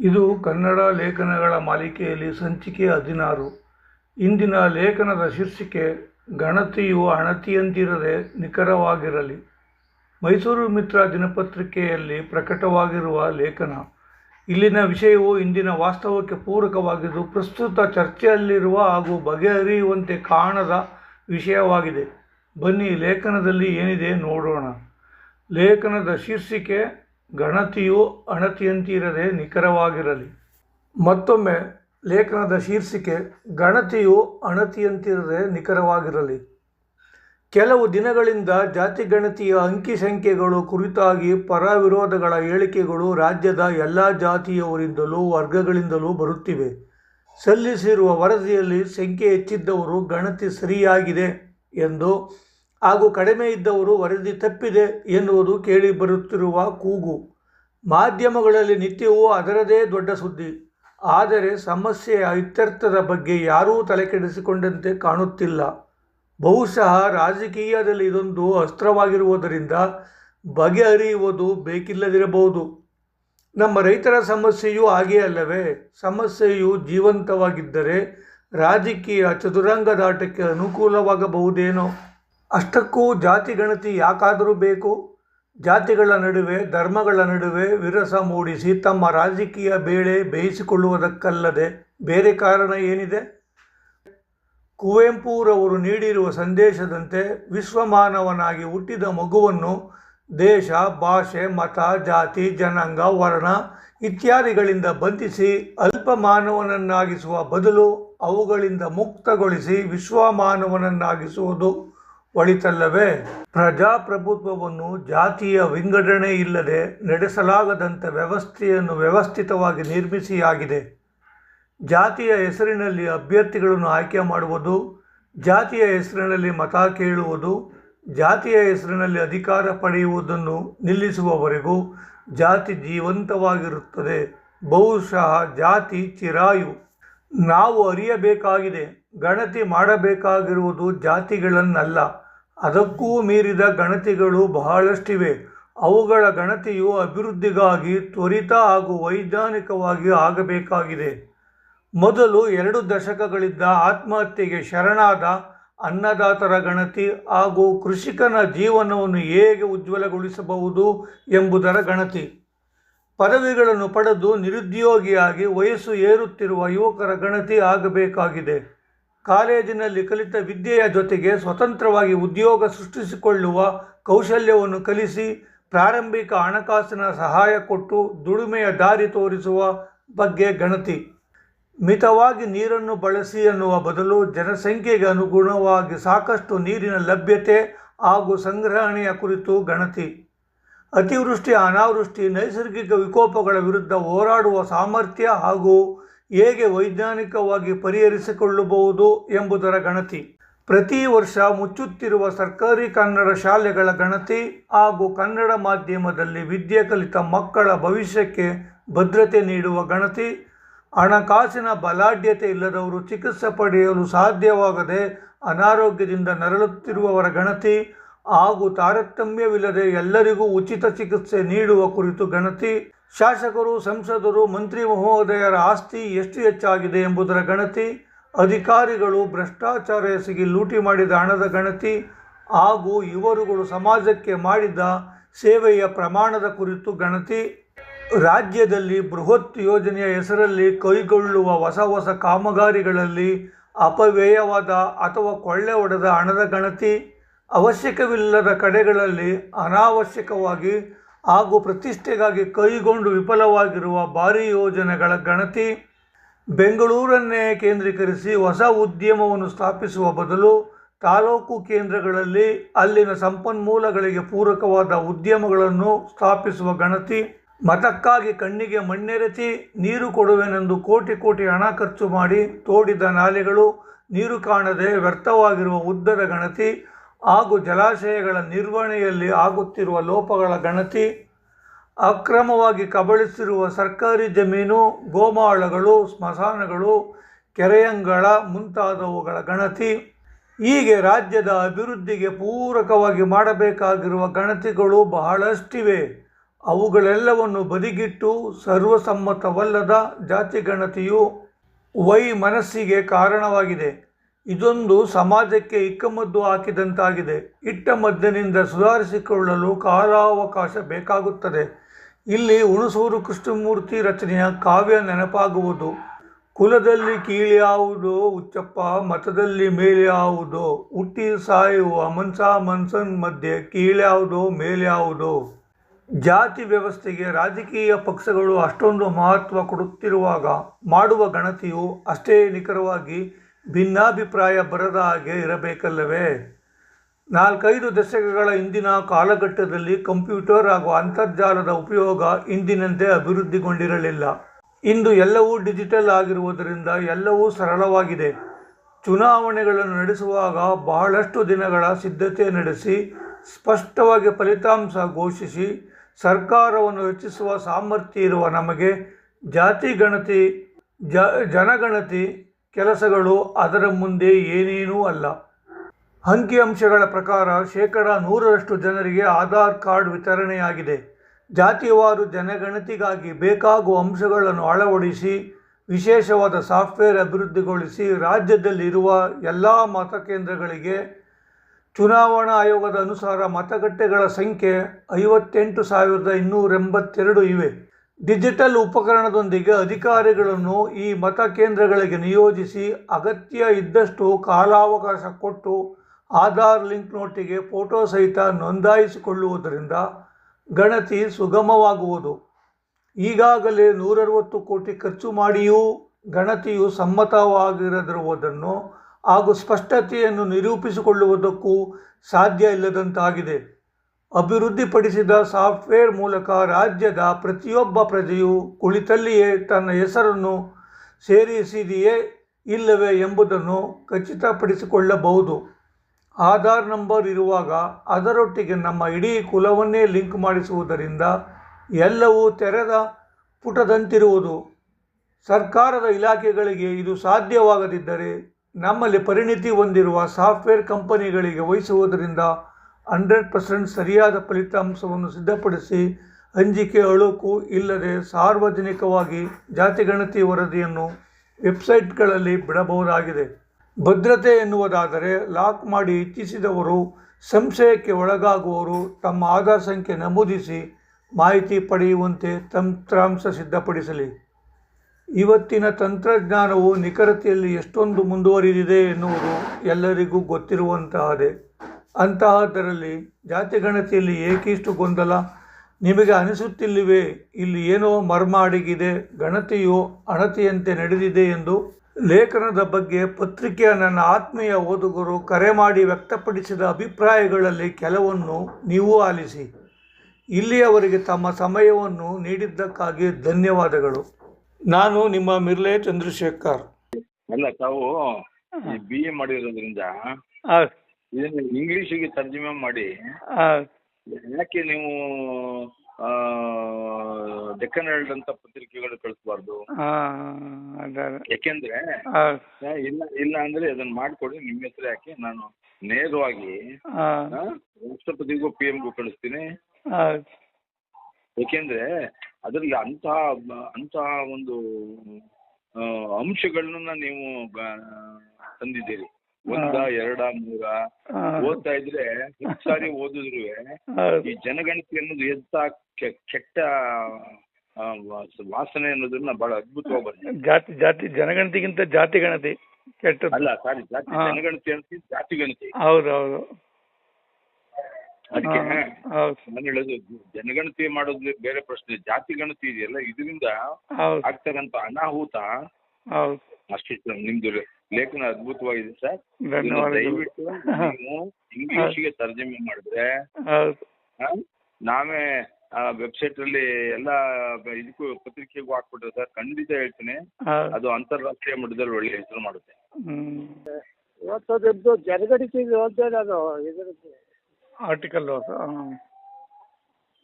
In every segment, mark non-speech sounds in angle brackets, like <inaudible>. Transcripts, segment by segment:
ಇದು ಕನ್ನಡ ಲೇಖನಗಳ ಮಾಲಿಕೆಯಲ್ಲಿ ಸಂಚಿಕೆ ಹದಿನಾರು. ಇಂದಿನ ಲೇಖನದ ಶೀರ್ಷಿಕೆ, ಗಣತಿಯು ಅಣತಿಯಂತಿರದೆ ನಿಖರವಾಗಿರಲಿ. ಮೈಸೂರು ಮಿತ್ರ ದಿನಪತ್ರಿಕೆಯಲ್ಲಿ ಪ್ರಕಟವಾಗಿರುವ ಲೇಖನ. ಇಲ್ಲಿನ ವಿಷಯವು ಇಂದಿನ ವಾಸ್ತವಕ್ಕೆ ಪೂರಕವಾಗಿದ್ದು, ಪ್ರಸ್ತುತ ಚರ್ಚೆಯಲ್ಲಿರುವ ಹಾಗೂ ಬಗೆಹರಿಯುವಂತೆ ಕಾಣದ ವಿಷಯವಾಗಿದೆ. ಬನ್ನಿ ಲೇಖನದಲ್ಲಿ ಏನಿದೆ ನೋಡೋಣ. ಲೇಖನದ ಶೀರ್ಷಿಕೆ ಗಣತಿಯು ಅಣತಿಯಂತಿರದೆ ನಿಖರವಾಗಿರಲಿ. ಮತ್ತೊಮ್ಮೆ, ಲೇಖನದ ಶೀರ್ಷಿಕೆ, ಗಣತಿಯು ಅಣತಿಯಂತಿರದೆ ನಿಖರವಾಗಿರಲಿ. ಕೆಲವು ದಿನಗಳಿಂದ ಜಾತಿ ಗಣತಿಯ ಅಂಕಿ ಸಂಖ್ಯೆಗಳು ಕುರಿತಾಗಿ ಪರ ವಿರೋಧಗಳ ಹೇಳಿಕೆಗಳು ರಾಜ್ಯದ ಎಲ್ಲ ಜಾತಿಯವರಿಂದಲೂ ವರ್ಗಗಳಿಂದಲೂ ಬರುತ್ತಿವೆ. ಸಲ್ಲಿಸಿರುವ ವರದಿಯಲ್ಲಿ ಸಂಖ್ಯೆ ಹೆಚ್ಚಿದ್ದವರು ಗಣತಿ ಸರಿಯಾಗಿದೆ ಎಂದು ಹಾಗೂ ಕಡಿಮೆ ಇದ್ದವರು ವರದಿ ತಪ್ಪಿದೆ ಎನ್ನುವುದು ಕೇಳಿ ಬರುತ್ತಿರುವ ಕೂಗು. ಮಾಧ್ಯಮಗಳಲ್ಲಿ ನಿತ್ಯವೂ ಅದರದೇ ದೊಡ್ಡ ಸುದ್ದಿ. ಆದರೆ ಸಮಸ್ಯೆಯ ಇತ್ಯರ್ಥದ ಬಗ್ಗೆ ಯಾರೂ ತಲೆಕೆಡಿಸಿಕೊಂಡಂತೆ ಕಾಣುತ್ತಿಲ್ಲ. ಬಹುಶಃ ರಾಜಕೀಯದಲ್ಲಿ ಇದೊಂದು ಅಸ್ತ್ರವಾಗಿರುವುದರಿಂದ ಬಗೆಹರಿಯುವುದು ಬೇಕಿಲ್ಲದಿರಬಹುದು. ನಮ್ಮ ರೈತರ ಸಮಸ್ಯೆಯೂ ಹಾಗೇ ಅಲ್ಲವೇ? ಸಮಸ್ಯೆಯು ಜೀವಂತವಾಗಿದ್ದರೆ ರಾಜಕೀಯ ಚದುರಂಗದಾಟಕ್ಕೆ ಅನುಕೂಲವಾಗಬಹುದೇನೋ? ಅಷ್ಟಕ್ಕೂ ಜಾತಿ ಗಣತಿ ಯಾಕಾದರೂ ಬೇಕು? ಜಾತಿಗಳ ನಡುವೆ, ಧರ್ಮಗಳ ನಡುವೆ ವಿರಸ ಮೂಡಿಸಿ ತಮ್ಮ ರಾಜಕೀಯ ಬೇಳೆ ಬೇಯಿಸಿಕೊಳ್ಳುವುದಕ್ಕಲ್ಲದೆ ಬೇರೆ ಕಾರಣ ಏನಿದೆ? ಕುವೆಂಪುರವರು ನೀಡಿರುವ ಸಂದೇಶದಂತೆ ವಿಶ್ವಮಾನವನಾಗಿ ಹುಟ್ಟಿದ ಮಗುವನ್ನು ದೇಶ, ಭಾಷೆ, ಮತ, ಜಾತಿ, ಜನಾಂಗ, ವರ್ಣ ಇತ್ಯಾದಿಗಳಿಂದ ಬಂಧಿಸಿ ಅಲ್ಪಮಾನವನನ್ನಾಗಿಸುವ ಬದಲು ಅವುಗಳಿಂದ ಮುಕ್ತಗೊಳಿಸಿ ವಿಶ್ವಮಾನವನನ್ನಾಗಿಸುವುದು ಒಳಿತಲ್ಲವೇ? ಪ್ರಜಾಪ್ರಭುತ್ವವನ್ನು ಜಾತಿಯ ವಿಂಗಡಣೆ ಇಲ್ಲದೆ ನಡೆಸಲಾಗದಂಥ ವ್ಯವಸ್ಥೆಯನ್ನು ವ್ಯವಸ್ಥಿತವಾಗಿ ನಿರ್ಮಿಸಿಯಾಗಿದೆ. ಜಾತಿಯ ಹೆಸರಿನಲ್ಲಿ ಅಭ್ಯರ್ಥಿಗಳನ್ನು ಆಯ್ಕೆ ಮಾಡುವುದು, ಜಾತಿಯ ಹೆಸರಿನಲ್ಲಿ ಮತ ಕೇಳುವುದು, ಜಾತಿಯ ಹೆಸರಿನಲ್ಲಿ ಅಧಿಕಾರ ಪಡೆಯುವುದನ್ನು ನಿಲ್ಲಿಸುವವರೆಗೂ ಜಾತಿ ಜೀವಂತವಾಗಿರುತ್ತದೆ. ಬಹುಶಃ ಜಾತಿ ಚಿರಾಯು. ನಾವು ಅರಿಯಬೇಕಾಗಿದೆ, ಗಣತಿ ಮಾಡಬೇಕಾಗಿರುವುದು ಜಾತಿಗಳನ್ನಲ್ಲ. ಅದಕ್ಕೂ ಮೀರಿದ ಗಣತಿಗಳು ಬಹಳಷ್ಟಿವೆ. ಅವುಗಳ ಗಣತಿಯು ಅಭಿವೃದ್ಧಿಗಾಗಿ ತ್ವರಿತ ಹಾಗೂ ವೈಜ್ಞಾನಿಕವಾಗಿ ಆಗಬೇಕಾಗಿದೆ. ಮೊದಲು ಎರಡು ದಶಕಗಳಿದ್ದ ಆತ್ಮಹತ್ಯೆಗೆ ಶರಣಾದ ಅನ್ನದಾತರ ಗಣತಿ ಹಾಗೂ ಕೃಷಿಕನ ಜೀವನವನ್ನು ಹೇಗೆ ಉಜ್ವಲಗೊಳಿಸಬಹುದು ಎಂಬುದರ ಗಣತಿ. ಪದವಿಗಳನ್ನು ಪಡೆದು ನಿರುದ್ಯೋಗಿಯಾಗಿ ವಯಸ್ಸು ಏರುತ್ತಿರುವ ಯುವಕರ ಗಣತಿ ಆಗಬೇಕಾಗಿದೆ. ಕಾಲೇಜಿನಲ್ಲಿ ಕಲಿತ ವಿದ್ಯೆಯ ಜೊತೆಗೆ ಸ್ವತಂತ್ರವಾಗಿ ಉದ್ಯೋಗ ಸೃಷ್ಟಿಸಿಕೊಳ್ಳುವ ಕೌಶಲ್ಯವನ್ನು ಕಲಿಸಿ ಪ್ರಾರಂಭಿಕ ಹಣಕಾಸಿನ ಸಹಾಯ ಕೊಟ್ಟು ದುಡಿಮೆಯ ದಾರಿ ತೋರಿಸುವ ಬಗ್ಗೆ ಗಣತಿ. ಮಿತವಾಗಿ ನೀರನ್ನು ಬಳಸಿ ಎನ್ನುವ ಬದಲು ಜನಸಂಖ್ಯೆಗೆ ಅನುಗುಣವಾಗಿ ಸಾಕಷ್ಟು ನೀರಿನ ಲಭ್ಯತೆ ಹಾಗೂ ಸಂಗ್ರಹಣೆಯ ಕುರಿತು ಗಣತಿ. ಅತಿವೃಷ್ಟಿ, ಅನಾವೃಷ್ಟಿ, ನೈಸರ್ಗಿಕ ವಿಕೋಪಗಳ ವಿರುದ್ಧ ಹೋರಾಡುವ ಸಾಮರ್ಥ್ಯ ಹಾಗೂ ಹೇಗೆ ವೈಜ್ಞಾನಿಕವಾಗಿ ಪರಿಹರಿಸಿಕೊಳ್ಳಬಹುದು ಎಂಬುದರ ಗಣತಿ. ಪ್ರತಿ ವರ್ಷ ಮುಚ್ಚುತ್ತಿರುವ ಸರ್ಕಾರಿ ಕನ್ನಡ ಶಾಲೆಗಳ ಗಣತಿ ಹಾಗೂ ಕನ್ನಡ ಮಾಧ್ಯಮದಲ್ಲಿ ವಿದ್ಯೆ ಕಲಿತ ಮಕ್ಕಳ ಭವಿಷ್ಯಕ್ಕೆ ಭದ್ರತೆ ನೀಡುವ ಗಣತಿ, ಹಣಕಾಸಿನ ಬಲಾಢ್ಯತೆ ಇಲ್ಲದವರು ಚಿಕಿತ್ಸೆ ಪಡೆಯಲು ಸಾಧ್ಯವಾಗದೆ ಅನಾರೋಗ್ಯದಿಂದ ನರಳುತ್ತಿರುವವರ ಗಣತಿ ಹಾಗೂ ತಾರತಮ್ಯವಿಲ್ಲದೆ ಎಲ್ಲರಿಗೂ ಉಚಿತ ಚಿಕಿತ್ಸೆ ನೀಡುವ ಕುರಿತು ಗಣತಿ. ಶಾಸಕರು, ಸಂಸದರು, ಮಂತ್ರಿ ಮಹೋದಯರ ಆಸ್ತಿ ಎಷ್ಟು ಹೆಚ್ಚಾಗಿದೆ ಎಂಬುದರ ಗಣತಿ, ಅಧಿಕಾರಿಗಳು ಭ್ರಷ್ಟಾಚಾರ ಎಸಗಿ ಲೂಟಿ ಮಾಡಿದ ಹಣದ ಗಣತಿ ಹಾಗೂ ಇವರುಗಳು ಸಮಾಜಕ್ಕೆ ಮಾಡಿದ ಸೇವೆಯ ಪ್ರಮಾಣದ ಕುರಿತು ಗಣತಿ. ರಾಜ್ಯದಲ್ಲಿ ಬೃಹತ್ ಯೋಜನೆಯ ಹೆಸರಲ್ಲಿ ಕೈಗೊಳ್ಳುವ ಹೊಸ ಹೊಸ ಕಾಮಗಾರಿಗಳಲ್ಲಿ ಅಪವ್ಯಯವಾದ ಅಥವಾ ಕೊಳ್ಳೆ ಹೊಡೆದ ಹಣದ ಗಣತಿ, ಅವಶ್ಯಕವಿಲ್ಲದ ಕಡೆಗಳಲ್ಲಿ ಅನಾವಶ್ಯಕವಾಗಿ ಹಾಗೂ ಪ್ರತಿಷ್ಠೆಗಾಗಿ ಕೈಗೊಂಡು ವಿಫಲವಾಗಿರುವ ಭಾರೀ ಯೋಜನೆಗಳ ಗಣತಿ ಬೆಂಗಳೂರನ್ನೇ ಕೇಂದ್ರೀಕರಿಸಿ ಹೊಸ ಉದ್ಯಮವನ್ನು ಸ್ಥಾಪಿಸುವ ಬದಲು ತಾಲೂಕು ಕೇಂದ್ರಗಳಲ್ಲಿ ಅಲ್ಲಿನ ಸಂಪನ್ಮೂಲಗಳಿಗೆ ಪೂರಕವಾದ ಉದ್ಯಮಗಳನ್ನು ಸ್ಥಾಪಿಸುವ ಗಣತಿ, ಮತಕ್ಕಾಗಿ ಕಣ್ಣಿಗೆ ಮಣ್ಣೆರಚಿ ನೀರು ಕೊಡುವೆನೆಂದು ಕೋಟಿ ಕೋಟಿ ಹಣ ಖರ್ಚು ಮಾಡಿ ತೋಡಿದ ನಾಲೆಗಳು ನೀರು ಕಾಣದೆ ವ್ಯರ್ಥವಾಗಿರುವ ಉದ್ದದ ಗಣತಿ ಹಾಗೂ ಜಲಾಶಯಗಳ ನಿರ್ವಹಣೆಯಲ್ಲಿ ಆಗುತ್ತಿರುವ ಲೋಪಗಳ ಗಣತಿ. ಅಕ್ರಮವಾಗಿ ಕಬಳಿಸಿರುವ ಸರ್ಕಾರಿ ಜಮೀನು, ಗೋಮಾಳಗಳು, ಸ್ಮಶಾನಗಳು, ಕೆರೆಯಂಗಳ ಮುಂತಾದವುಗಳ ಗಣತಿ, ಹೀಗೆ ರಾಜ್ಯದ ಅಭಿವೃದ್ಧಿಗೆ ಪೂರಕವಾಗಿ ಮಾಡಬೇಕಾಗಿರುವ ಗಣತಿಗಳು ಬಹಳಷ್ಟಿವೆ. ಅವುಗಳೆಲ್ಲವನ್ನು ಬದಿಗಿಟ್ಟು ಸರ್ವಸಮ್ಮತವಲ್ಲದ ಜಾತಿ ಗಣತಿಯು ವೈ ಮನಸ್ಸಿಗೆ ಕಾರಣವಾಗಿದೆ. ಇದೊಂದು ಸಮಾಜಕ್ಕೆ ಇಕ್ಕಮದ್ದು ಹಾಕಿದಂತಾಗಿದೆ. ಇಟ್ಟ ಮದ್ದಿನಿಂದ ಸುಧಾರಿಸಿಕೊಳ್ಳಲು ಕಾಲಾವಕಾಶ ಬೇಕಾಗುತ್ತದೆ. ಇಲ್ಲಿ ಹುಣಸೂರು ಕೃಷ್ಣಮೂರ್ತಿ ರಚನೆಯ ಕಾವ್ಯ ನೆನಪಾಗುವುದು. ಕುಲದಲ್ಲಿ ಕೀಳ್ಯಾವುದೋ ಉಚ್ಚಪ್ಪ ಮತದಲ್ಲಿ ಮೇಲ್ಯಾವುದೋ ಹುಟ್ಟಿ ಸಾಯುವ ಮನ್ಸ ಮನ್ಸನ್ ಮಧ್ಯೆ ಕೀಳ್ಯಾವುದೋ ಮೇಲ್ಯಾವುದೋ ಜಾತಿ ವ್ಯವಸ್ಥೆಗೆ ರಾಜಕೀಯ ಪಕ್ಷಗಳು ಅಷ್ಟೊಂದು ಮಹತ್ವ ಕೊಡುತ್ತಿರುವಾಗ ಮಾಡುವ ಗಣತಿಯು ಅಷ್ಟೇ ನಿಖರವಾಗಿ ಭಿನ್ನಾಭಿಪ್ರಾಯ ಬರದ ಹಾಗೆ ಇರಬೇಕಲ್ಲವೇ? ನಾಲ್ಕೈದು ದಶಕಗಳ ಹಿಂದಿನ ಕಾಲಘಟ್ಟದಲ್ಲಿ ಕಂಪ್ಯೂಟರ್ ಹಾಗೂ ಅಂತರ್ಜಾಲದ ಉಪಯೋಗ ಇಂದಿನಂತೆ ಅಭಿವೃದ್ಧಿಗೊಂಡಿರಲಿಲ್ಲ. ಇಂದು ಎಲ್ಲವೂ ಡಿಜಿಟಲ್ ಆಗಿರುವುದರಿಂದ ಎಲ್ಲವೂ ಸರಳವಾಗಿದೆ. ಚುನಾವಣೆಗಳನ್ನು ನಡೆಸುವಾಗ ಬಹಳಷ್ಟು ದಿನಗಳ ಸಿದ್ಧತೆ ನಡೆಸಿ, ಸ್ಪಷ್ಟವಾಗಿ ಫಲಿತಾಂಶ ಘೋಷಿಸಿ, ಸರ್ಕಾರವನ್ನು ರಚಿಸುವ ಸಾಮರ್ಥ್ಯ ಇರುವ ನಮಗೆ ಜಾತಿ ಗಣತಿ ಜನಗಣತಿ ಕೆಲಸಗಳು ಅದರ ಮುಂದೆ ಏನೇನೂ ಅಲ್ಲ. ಅಂಕಿಅಂಶಗಳ ಪ್ರಕಾರ ಶೇಕಡ ನೂರರಷ್ಟು ಜನರಿಗೆ ಆಧಾರ್ ಕಾರ್ಡ್ ವಿತರಣೆಯಾಗಿದೆ. ಜಾತಿವಾರು ಜನಗಣತಿಗಾಗಿ ಬೇಕಾಗುವ ಅಂಶಗಳನ್ನು ಅಳವಡಿಸಿ, ವಿಶೇಷವಾದ ಸಾಫ್ಟ್ವೇರ್ ಅಭಿವೃದ್ಧಿಗೊಳಿಸಿ ರಾಜ್ಯದಲ್ಲಿರುವ ಎಲ್ಲ ಮತಕೇಂದ್ರಗಳಿಗೆ ಚುನಾವಣಾ ಆಯೋಗದ ಅನುಸಾರ ಮತಗಟ್ಟೆಗಳ ಸಂಖ್ಯೆ ಐವತ್ತೆಂಟು ಸಾವಿರದ ಇನ್ನೂರ ಎಂಬತ್ತೆರಡು ಇವೆ. ಡಿಜಿಟಲ್ ಉಪಕರಣದೊಂದಿಗೆ ಅಧಿಕಾರಿಗಳನ್ನು ಈ ಮತಕೇಂದ್ರಗಳಿಗೆ ನಿಯೋಜಿಸಿ ಅಗತ್ಯ ಇದ್ದಷ್ಟು ಕಾಲಾವಕಾಶ ಕೊಟ್ಟು ಆಧಾರ್ ಲಿಂಕ್ ನೋಟಿಗೆ ಫೋಟೋ ಸಹಿತ ನೋಂದಾಯಿಸಿಕೊಳ್ಳುವುದರಿಂದ ಗಣತಿ ಸುಗಮವಾಗುವುದು. ಈಗಾಗಲೇ ನೂರರವತ್ತು ಕೋಟಿ ಖರ್ಚು ಮಾಡಿಯೂ ಗಣತಿಯು ಸಮ್ಮತವಾಗಿರದಿರುವುದನ್ನು ಹಾಗೂ ಸ್ಪಷ್ಟತೆಯನ್ನು ನಿರೂಪಿಸಿಕೊಳ್ಳುವುದಕ್ಕೂ ಸಾಧ್ಯ ಇಲ್ಲದಂತಾಗಿದೆ. ಅಭಿವೃದ್ಧಿಪಡಿಸಿದ ಸಾಫ್ಟ್ವೇರ್ ಮೂಲಕ ರಾಜ್ಯದ ಪ್ರತಿಯೊಬ್ಬ ಪ್ರಜೆಯು ಕುಳಿತಲ್ಲಿಯೇ ತನ್ನ ಹೆಸರನ್ನು ಸೇರಿಸಿದೆಯೇ ಇಲ್ಲವೇ ಎಂಬುದನ್ನು ಖಚಿತಪಡಿಸಿಕೊಳ್ಳಬಹುದು. ಆಧಾರ್ ನಂಬರ್ ಇರುವಾಗ ಅದರೊಟ್ಟಿಗೆ ನಮ್ಮ ಇಡೀ ಕುಲವನ್ನೇ ಲಿಂಕ್ ಮಾಡಿಸುವುದರಿಂದ ಎಲ್ಲವೂ ತೆರೆದ ಪುಟದಂತಿರುವುದು. ಸರ್ಕಾರದ ಇಲಾಖೆಗಳಿಗೆ ಇದು ಸಾಧ್ಯವಾಗದಿದ್ದರೆ ನಮ್ಮಲ್ಲಿ ಪರಿಣಿತಿ ಹೊಂದಿರುವ ಸಾಫ್ಟ್ವೇರ್ ಕಂಪನಿಗಳಿಗೆ ವಹಿಸುವುದರಿಂದ ಹಂಡ್ರೆಡ್ ಪರ್ಸೆಂಟ್ ಸರಿಯಾದ ಫಲಿತಾಂಶವನ್ನು ಸಿದ್ಧಪಡಿಸಿ ಅಂಜಿಕೆ ಅಳುಕು ಇಲ್ಲದೆ ಸಾರ್ವಜನಿಕವಾಗಿ ಜಾತಿಗಣತಿ ವರದಿಯನ್ನು ವೆಬ್ಸೈಟ್ಗಳಲ್ಲಿ ಬಿಡಬಹುದಾಗಿದೆ. ಭದ್ರತೆ ಎನ್ನುವುದಾದರೆ ಲಾಕ್ ಮಾಡಿ ಇಚ್ಛಿಸಿದವರು, ಸಂಶಯಕ್ಕೆ ಒಳಗಾಗುವವರು ತಮ್ಮ ಆಧಾರ್ ಸಂಖ್ಯೆ ನಮೂದಿಸಿ ಮಾಹಿತಿ ಪಡೆಯುವಂತೆ ತಂತ್ರಾಂಶ ಸಿದ್ಧಪಡಿಸಲಿ. ಇವತ್ತಿನ ತಂತ್ರಜ್ಞಾನವು ನಿಖರತೆಯಲ್ಲಿ ಎಷ್ಟೊಂದು ಮುಂದುವರಿದಿದೆ ಎನ್ನುವುದು ಎಲ್ಲರಿಗೂ ಗೊತ್ತಿರುವಂತಹದೇ. ಅಂತಹದರಲ್ಲಿ ಜಾತಿಗಣತಿಯಲ್ಲಿ ಏಕಿಷ್ಟು ಗೊಂದಲ ನಿಮಗೆ ಅನಿಸುತ್ತಿಲ್ಲವೇ? ಇಲ್ಲಿ ಏನೋ ಮರ್ಮ ಅಡಗಿದೆ ಗಣತಿಯು ಅಣತಿಯಂತೆ ನಡೆದಿದೆ ಎಂದು ಲೇಖನದ ಬಗ್ಗೆ ಪತ್ರಿಕೆಯ ನನ್ನ ಆತ್ಮೀಯ ಓದುಗರು ಕರೆ ಮಾಡಿ ವ್ಯಕ್ತಪಡಿಸಿದ ಅಭಿಪ್ರಾಯಗಳಲ್ಲಿ ಕೆಲವನ್ನು ನೀವು ಆಲಿಸಿ. ಇಲ್ಲಿಯವರೆಗೆ ತಮ್ಮ ಸಮಯವನ್ನು ನೀಡಿದ್ದಕ್ಕಾಗಿ ಧನ್ಯವಾದಗಳು. ನಾನು ನಿಮ್ಮ ಮಿರ್ಲೆ ಚಂದ್ರಶೇಖರ್. ಅಲ್ಲ ತಾವು ಈ ಬಿ ಎ ಮಾಡಿರೋದ್ರಿಂದ ಇದನ್ನು ಇಂಗ್ಲಿಷಿಗೆ ತರ್ಜುಮೆ ಮಾಡಿ ಯಾಕೆ ನೀವು ಡೆಕ್ಕನ್ ಹೆರಲ್ಡ್ ಅಂತ ಪತ್ರಿಕೆಗಳು ಕಳಿಸ್ಬಾರ್ದು. ಯಾಕೆಂದ್ರೆ ಇಲ್ಲ ಇಲ್ಲ ಅಂದ್ರೆ ಅದನ್ನ ಮಾಡ್ಕೊಡಿ ನಿಮ್ಮ ಹೆಸರು ಯಾಕೆ? ನಾನು ನೇರವಾಗಿ ಆ, ರಾಷ್ಟ್ರಪತಿಗೂ ಪಿ ಎಮ್ಗೂ ಕಳಿಸ್ತೀನಿ ಯಾಕೆಂದ್ರೆ ಅದರಲ್ಲಿ ಅಂತಹ ಅಂತಹ ಒಂದು ಆ, ಅಂಶಗಳನ್ನ ನೀವು ಬ- ತಂದಿದ್ದೀರಿ. ಒಂದ ಎರಡ ಮೂರ ಓದ್ತಾ ಇದ್ರೆ ಸಾರಿ <laughs> ಓದಿದ್ರು. ಈ ಜನಗಣತಿ ಅನ್ನೋದು ಎಂತ ಕೆಟ್ಟ ವಾಸನೆ ಅನ್ನೋದನ್ನ ಬಹಳ ಅದ್ಭುತವಾಗಿ ಬಂದಿದೆ ಜಾತಿ ಜಾತಿ ಜನಗಣತಿಗಿಂತ ಜಾತಿ ಗಣತಿ ಕೆಟ್ಟ ಅಲ್ಲ ಸಾರಿ ಜಾತಿ. ಜನಗಣತಿ ಅಂತ ಜಾತಿ ಗಣತಿ. ಹೌದು ಹೌದು. ಅದಕ್ಕೆ ನಾನು ಹೇಳೋದು ಜನಗಣತಿ ಮಾಡೋದು ಬೇರೆ ಪ್ರಶ್ನೆ. ಜಾತಿ ಗಣತಿ ಇದೆಯಲ್ಲ ಇದರಿಂದ ಆಗ್ತಕ್ಕಂತ ಅನಾಹುತ ಅಷ್ಟಿಷ್ಟು ನಿಮ್ದು. ಲೇಖನ ಅದ್ಭುತವಾಗಿದೆ ಸರ್. ದಯವಿಟ್ಟು ನೀವು ಇಂಗ್ಲಿಷ್ಗೆ ತರ್ಜಮೆ ಮಾಡಿದ್ರೆ ಹೌದು. ನಾವೇ ವೆಬ್ಸೈಟ್ ಅಲ್ಲಿ ಎಲ್ಲ ಇದಕ್ಕೂ ಪತ್ರಿಕೆಗೂ ಹಾಕ್ಬಿಟ್ರೆ ಸರ್ ಖಂಡಿತ ಹೇಳ್ತೀನಿ. ಅದು ಅಂತಾರಾಷ್ಟ್ರೀಯ ಮಟ್ಟದಲ್ಲಿ ಒಳ್ಳೆ ಹೆಸರು ಮಾಡುತ್ತೆ. ಇವತ್ತು ಓದಿದೆ ಆರ್ಟಿಕಲ್ ಇದ್ರದ್ದು ಆರ್ಟಿಕಲ್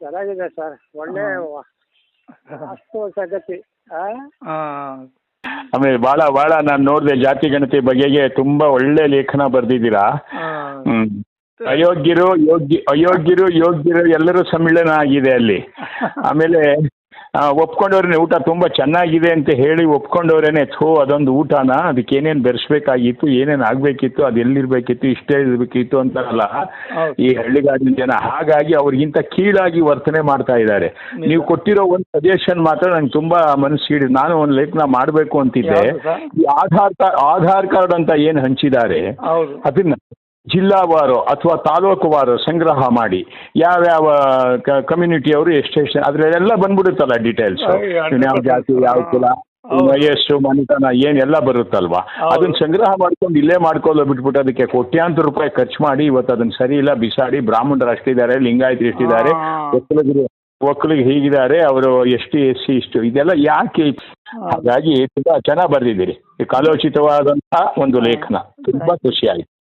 ಚೆನ್ನಾಗಿದೆ ಸರ್. ಒಳ್ಳೆ ಅಷ್ಟು ಸಂಗತಿ ಆ? ಹಾಂ. ಆಮೇಲೆ ಭಾಳ ಭಾಳ ನಾನು ನೋಡಿದೆ ಜಾತಿ ಗಣತಿ ಬಗೆಗೆ ತುಂಬ ಒಳ್ಳೆ ಲೇಖನ ಬರೆದಿದ್ದೀರಾ? ಹ್ಞೂ ಅಯೋಗ್ಯರು ಯೋಗ್ಯ ಅಯೋಗ್ಯರು ಯೋಗ್ಯರು ಎಲ್ಲರೂ ಸಮ್ಮಿಳನ ಆಗಿದೆ ಅಲ್ಲಿ. <laughs> ಆಮೇಲೆ ಆ, ಒಪ್ಕೊಂಡವ್ರನ್ನೇ ಊಟ ತುಂಬ ಚೆನ್ನಾಗಿದೆ ಅಂತ ಹೇಳಿ ಒಪ್ಕೊಂಡವ್ರೇನೆ ಥೋ ಅದೊಂದು ಊಟನ? ಅದಕ್ಕೆ ಏನೇನು ಬೆರೆಸ್ಬೇಕಾಗಿತ್ತು ಏನೇನು ಆಗಬೇಕಿತ್ತು ಅದು ಎಲ್ಲಿರ್ಬೇಕಿತ್ತು ಇಷ್ಟೇ ಇರಬೇಕಿತ್ತು ಅಂತಾರಲ್ಲ. ಈ ಹಳ್ಳಿಗಾಡಿನ ಜನ ಹಾಗಾಗಿ ಅವ್ರಿಗಿಂತ ಕೀಳಾಗಿ ವರ್ತನೆ ಮಾಡ್ತಾ ಇದ್ದಾರೆ. ನೀವು ಕೊಟ್ಟಿರೋ ಒಂದು ಸಜೆಷನ್ ಮಾತ್ರ ನಂಗೆ ತುಂಬಾ ಮನಸ್ಸಿಡಿ ನಾನು ಒಂದು ಲೇಖನ ಮಾಡಬೇಕು ಅಂತಿದ್ದೆ. ಈ ಆಧಾರ್ ಕಾರ್ಡ್ ಆಧಾರ್ ಕಾರ್ಡ್ ಅಂತ ಏನು ಹಂಚಿದ್ದಾರೆ ಅದನ್ನ ಜಿಲ್ಲಾವಾರು ಅಥವಾ ತಾಲೂಕುವಾರು ಸಂಗ್ರಹ ಮಾಡಿ ಯಾವ್ಯಾವ ಕಮ್ಯುನಿಟಿಯವರು ಎಷ್ಟೆಷ್ಟು ಅದರಲ್ಲೆಲ್ಲ ಬಂದ್ಬಿಡುತ್ತಲ್ಲ ಡೀಟೇಲ್ಸ್ ಯಾವ ಜಾತಿ ಯಾವ ಕುಲ. ವಯಸ್ಸು ಮನೆತನ ಏನೆಲ್ಲ ಬರುತ್ತಲ್ವಾ? ಅದನ್ನ ಸಂಗ್ರಹ ಮಾಡ್ಕೊಂಡು ಇಲ್ಲೇ ಮಾಡ್ಕೊಳ್ಳೋ ಬಿಟ್ಬಿಟ್ಟು ಅದಕ್ಕೆ ಕೋಟ್ಯಾಂತರ ರೂಪಾಯಿ ಖರ್ಚು ಮಾಡಿ ಇವತ್ತು ಅದನ್ನ ಸರಿ ಇಲ್ಲ ಬಿಸಾಡಿ ಬ್ರಾಹ್ಮಣರು ಅಷ್ಟಿದ್ದಾರೆ ಲಿಂಗಾಯತರು ಎಷ್ಟಿದ್ದಾರೆ ಹಾ. ಒಕ್ಕಲಿಗರು ಒಕ್ಕಲಿಗೆ ಹೀಗಿದ್ದಾರೆ ಅವರು ಎಸ್ ಟಿ ಎಸ್ ಸಿ ಇಷ್ಟು ಇದೆಲ್ಲ ಯಾಕೆ? ಹಾಗಾಗಿ ತುಂಬಾ ಚೆನ್ನಾಗಿ ಬರೆದಿದ್ದೀರಿ. ಈ ಕಾಲೋಚಿತವಾದಂತಹ ಒಂದು ಲೇಖನ. ತುಂಬಾ ಖುಷಿಯಾಯಿತು ಆಯ್ತು.